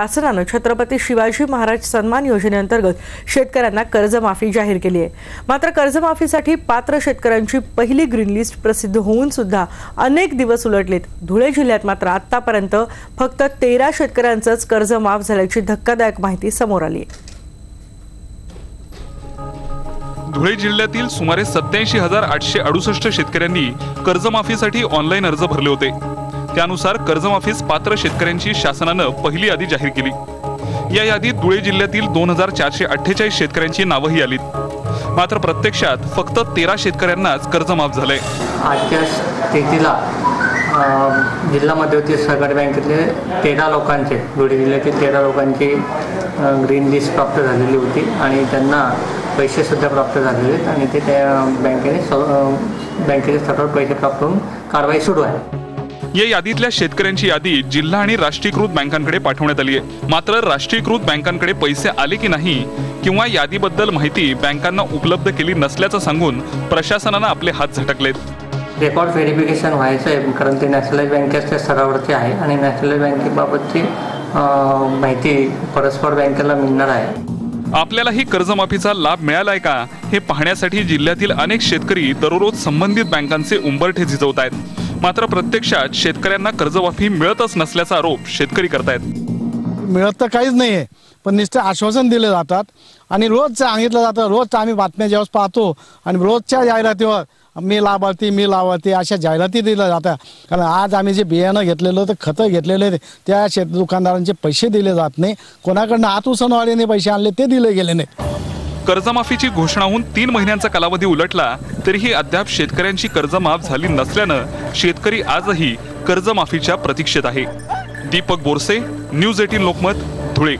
शासनानं छत्रपती शिवाजी महाराज सन्मान योजनेअंतर्गत शेतकऱ्यांना कर्जमाफी जाहीर केली आहे. मात्र कर्जमाफीसाठी पात्र शेतकऱ्यांची पहिली ग्रीन लिस्ट प्रसिद्ध होऊन सुद्धा अनेक दिवस उलटलेत. धुळे जिल्ह्यात मात्र आतापर्यंत फक्त तेरा शेतकऱ्यांचंच कर्ज माफ झाल्याची धक्कादायक माहिती समोर आली आहे. धुळे जिल्ह्यातील सुमारे सत्याऐंशी हजार आठशे अडुसष्ट शेतकऱ्यांनी कर्जमाफीसाठी ऑनलाईन अर्ज भरले होते. त्यानुसार कर्जमाफीस पात्र शेतकऱ्यांची शासनानं पहिली यादी जाहीर केली. या यादीत धुळे जिल्ह्यातील दोन हजार चारशे अठ्ठेचाळीस शेतकऱ्यांची नावंही आलीत. मात्र प्रत्यक्षात फक्त तेरा शेतकऱ्यांनाच कर्जमाफ झालंय. आजच्या स्थितीला जिल्हा मध्यवर्ती सहकारी बँकेतले तेरा लोकांचे धुळे जिल्ह्यातील तेरा लोकांची ग्रीन लिस्ट प्राप्त झालेली होती आणि त्यांना पैसेसुद्धा प्राप्त झालेले आहेत आणि ते त्या बँकेने स अ, बँकेचे पैसे प्राप्त होऊन कारवाई सुरू आहे. या यादीतल्या शेतकऱ्यांची यादी जिल्हा आणि राष्ट्रीयकृत बँकांकडे पाठवण्यात आली आहे. मात्र राष्ट्रीयकृत बँकांकडे पैसे आले की नाही किंवा यादीबद्दल माहिती बँकांना उपलब्ध केली नसल्याचं सांगून प्रशासनानं आपले हात झटकलेत. रेकॉर्ड व्हेरिफिकेशन व्हायचं आहे कारण ते नॅशनलाइज बँकेच्या स्तरावरती आहे आणि नॅशनलाइज बँकेबाबतची माहिती परस्पर बँकेला मिळणार आहे. आपल्यालाही कर्जमाफीचा लाभ मिळालाय का हे पाहण्यासाठी जिल्ह्यातील अनेक शेतकरी दररोज संबंधित बँकांचे उंबरठे झिजवत आहेत मात्र प्रत्यक्षात शेतकऱ्यांना कर्जमाफी मिळतच नसल्याचा आरोप शेतकरी करतायत. मिळत तर काहीच नाही आहे पण निश्चित आश्वासन दिले जातात. आणि रोज सांगितलं जातं रोज आम्ही बातम्या जेव्हा पाहतो आणि रोजच्या जाहिरातीवर मी लाभार्थी मी लाभार्थी अशा जाहिराती दिल्या जातात. कारण आज आम्ही जे बियाणं घेतलेलं तर खतं घेतलेले त्या शेत दुकानदारांचे पैसे दिले जात नाही. कोणाकडनं हात उसनवाडीने पैसे आणले ते दिले गेले नाही. कर्जमाफीची घोषणा होऊन तीन महिन्यांचा कालावधी उलटला तरीही अद्याप शेतकऱ्यांची कर्जमाफ झाली नसल्यानं शेतकरी आजही कर्जमाफीच्या प्रतीक्षेत आहे. Deepak Borse news eighteen Lokmat Dhule.